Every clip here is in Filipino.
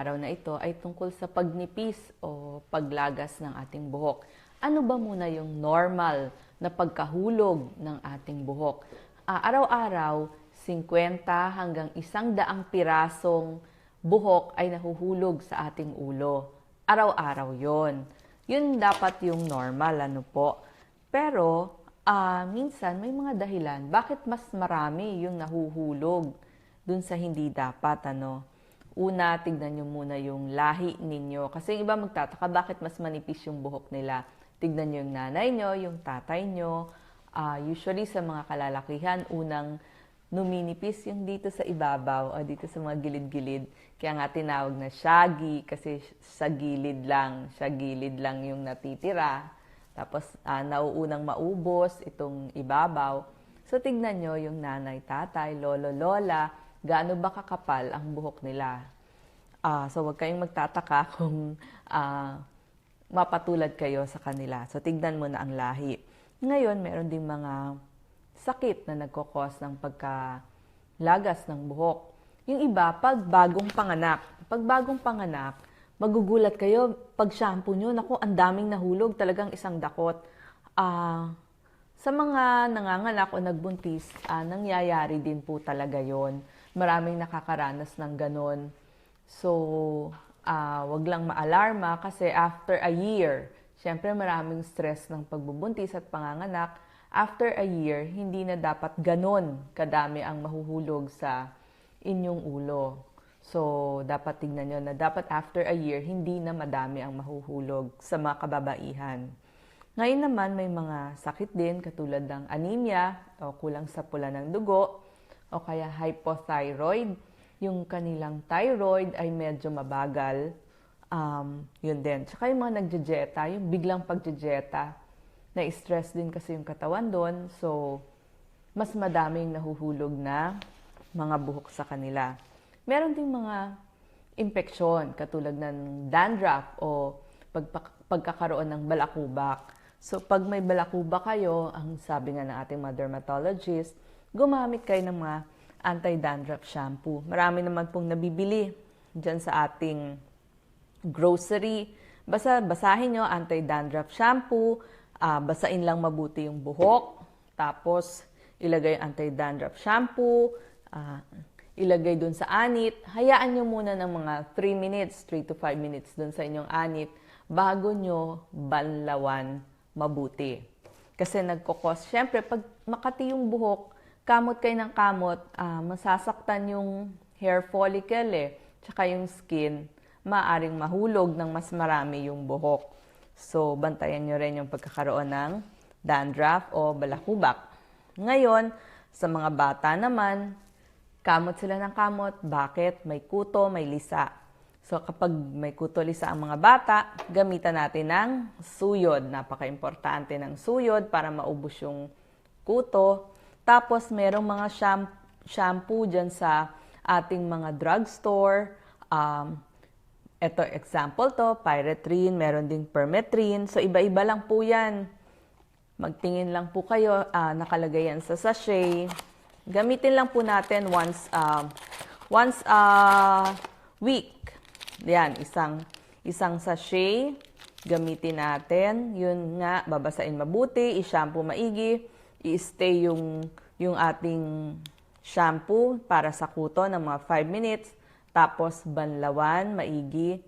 araw na ito ay tungkol sa pagnipis o paglagas ng ating buhok. Ano ba muna yung normal na pagkahulog ng ating buhok? Ah, araw-araw, 50 hanggang 100 pirasong buhok ay nahuhulog sa ating ulo. Araw-araw yon. Yun dapat yung normal, ano po. Pero, ah, minsan may mga dahilan. Bakit mas marami yung nahuhulog dun sa hindi dapat, ano? Una, tignan nyo muna yung lahi ninyo. Kasi yung iba magtataka, bakit mas manipis yung buhok nila? Tignan nyo yung nanay nyo, yung tatay nyo. Ah, usually sa mga kalalakihan, unang numinipis yung dito sa ibabaw o dito sa mga gilid-gilid. Kaya nga tinawag na shaggy kasi sa gilid lang, sa gilid lang yung natitira. Tapos ah, nauunang maubos itong ibabaw. So tignan nyo yung nanay, tatay, lolo, lola, gaano ba kakapal ang buhok nila. Ah, so wag kayong magtataka kung ah, mapatulad kayo sa kanila. So tignan mo na ang lahi. Ngayon, meron ding mga sakit na nagkokos ng pagkalagas ng buhok. Yung iba, pag bagong panganak. Pag bagong panganak, magugulat kayo pag shampoo nyo, naku, ang daming nahulog, talagang isang dakot. Ah, sa mga nanganganak o nagbuntis, ah, nangyayari din po talaga yon. Maraming nakakaranas ng ganon. So, ah, wag lang maalarma kasi after a year, syempre maraming stress ng pagbubuntis at panganganak. After a year, hindi na dapat ganon kadami ang mahuhulog sa inyong ulo. So, dapat tignan nyo na dapat after a year, hindi na madami ang mahuhulog sa mga kababaihan. Ngayon naman, may mga sakit din katulad ng anemia o kulang sa pula ng dugo o kaya hypothyroid. Yung kanilang thyroid ay medyo mabagal. Um, yun din. Tsaka yung mga nagjejeta, yung biglang pagjejeta, na-stress din kasi yung katawan doon. So, mas madaming nahuhulog na mga buhok sa kanila. Meron ding mga impeksyon katulad ng dandruff o pagpa- pagkakaroon ng balakubak. So, pag may balakubak kayo, ang sabi nga ng ating dermatologist, gumamit kayo ng mga anti-dandruff shampoo. Marami naman pong nabibili dyan sa ating grocery. Basta basahin nyo, anti-dandruff shampoo, ah, basain lang mabuti yung buhok, tapos ilagay yung anti-dandruff shampoo, ah, ilagay dun sa anit. Hayaan nyo muna ng mga 3 minutes, 3 to 5 minutes dun sa inyong anit bago nyo banlawan mabuti. Kasi nagkukos. Siyempre, pag makati yung buhok, kamot kayo ng kamot, ah, masasaktan yung hair follicle eh, tsaka yung skin, maaring mahulog ng mas marami yung buhok. So, bantayan nyo rin yung pagkakaroon ng dandruff o balakubak. Ngayon, sa mga bata naman, kamot sila ng kamot. Bakit? May kuto, may lisa. So, kapag may kuto lisa ang mga bata, gamitan natin ng suyod. Napaka-importante ng suyod para maubos yung kuto. Tapos, merong mga sham- shampoo dyan sa ating mga drugstore. Um, ito, example to, pyrethrin, meron ding permethrin. So, iba-iba lang po yan. Magtingin lang po kayo, ah, nakalagay yan sa sachet. Gamitin lang po natin once, ah, once a week. Yan, isang, isang sachet. Gamitin natin. Yun nga, babasain mabuti, i-shampoo maigi, i-stay yung, yung ating shampoo para sa kuto ng mga 5 minutes. Tapos banlawan, maigi.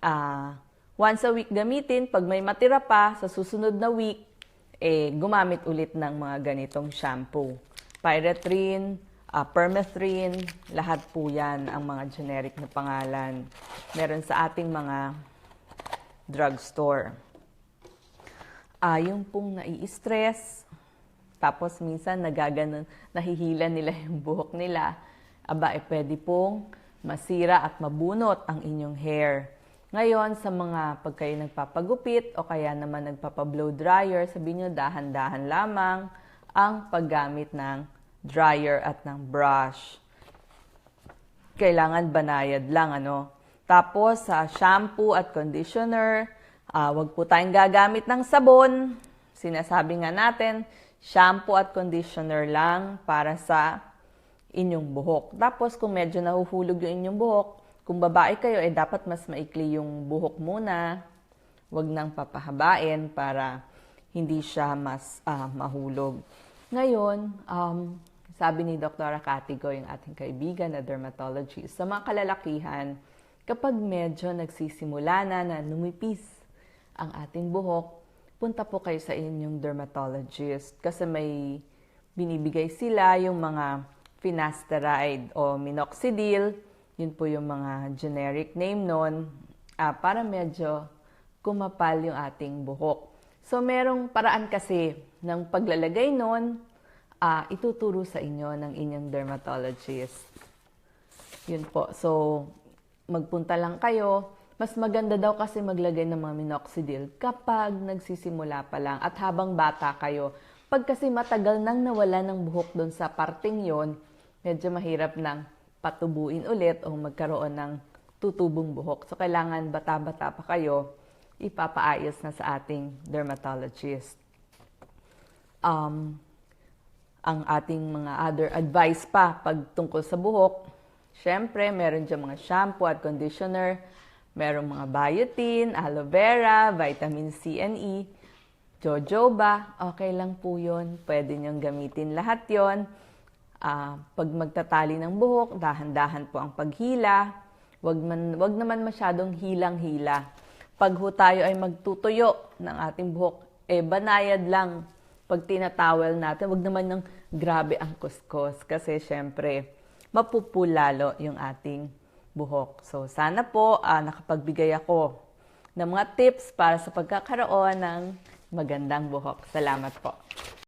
Ah, once a week gamitin. Pag may matira pa, sa susunod na week, eh, gumamit ulit ng mga ganitong shampoo. Pyrethrin, ah, permethrin, lahat po yan ang mga generic na pangalan. Meron sa ating mga drugstore. Ah, yung pong nai-stress, tapos minsan nagaganon, nahihila nila yung buhok nila, aba, eh, pwede pong masira at mabunot ang inyong hair. Ngayon, sa mga pag nagpapagupit o kaya naman nagpapa-blow dryer, sabihin nyo dahan-dahan lamang ang paggamit ng dryer at ng brush. Kailangan banayad lang, ano. Tapos, sa shampoo at conditioner, ah, wag po tayong gagamit ng sabon. Sinasabi nga natin, shampoo at conditioner lang para sa inyong buhok. Tapos, kung medyo nahuhulog yung inyong buhok, kung babae kayo, eh dapat mas maikli yung buhok muna. Huwag nang papahabain para hindi siya mas ah, mahulog. Ngayon, um, sabi ni Dr. Katigo, yung ating kaibigan na dermatologist, sa mga kalalakihan, kapag medyo nagsisimula na na numipis ang ating buhok, punta po kayo sa inyong dermatologist kasi may binibigay sila yung mga finasteride o minoxidil, yun po yung mga generic name nun, ah, para medyo kumapal yung ating buhok. So, merong paraan kasi ng paglalagay nun, ah, ituturo sa inyo ng inyong dermatologist. Yun po. So, magpunta lang kayo. Mas maganda daw kasi maglagay ng mga minoxidil kapag nagsisimula pa lang at habang bata kayo. Pag kasi matagal nang nawala ng buhok doon sa parting yon, medyo mahirap nang patubuin ulit o magkaroon ng tutubong buhok. So, kailangan bata-bata pa kayo, ipapaayos na sa ating dermatologist. Um, ang ating mga other advice pa pag tungkol sa buhok. Siyempre, meron dyan mga shampoo at conditioner, merong mga biotin, aloe vera, vitamin C and E, jojoba, okay lang po yun. Pwede niyong gamitin lahat yon. Ah, pag magtatali ng buhok, dahan-dahan po ang paghila. Wag, man, wag naman masyadong hilang-hila. Pag ho tayo ay magtutuyo ng ating buhok, eh banayad lang pag tinatawel natin, wag naman ng grabe ang kuskus kasi syempre mapupulalo yung ating buhok. So sana po ah, nakapagbigay ako ng mga tips para sa pagkakaroon ng magandang buhok. Salamat po.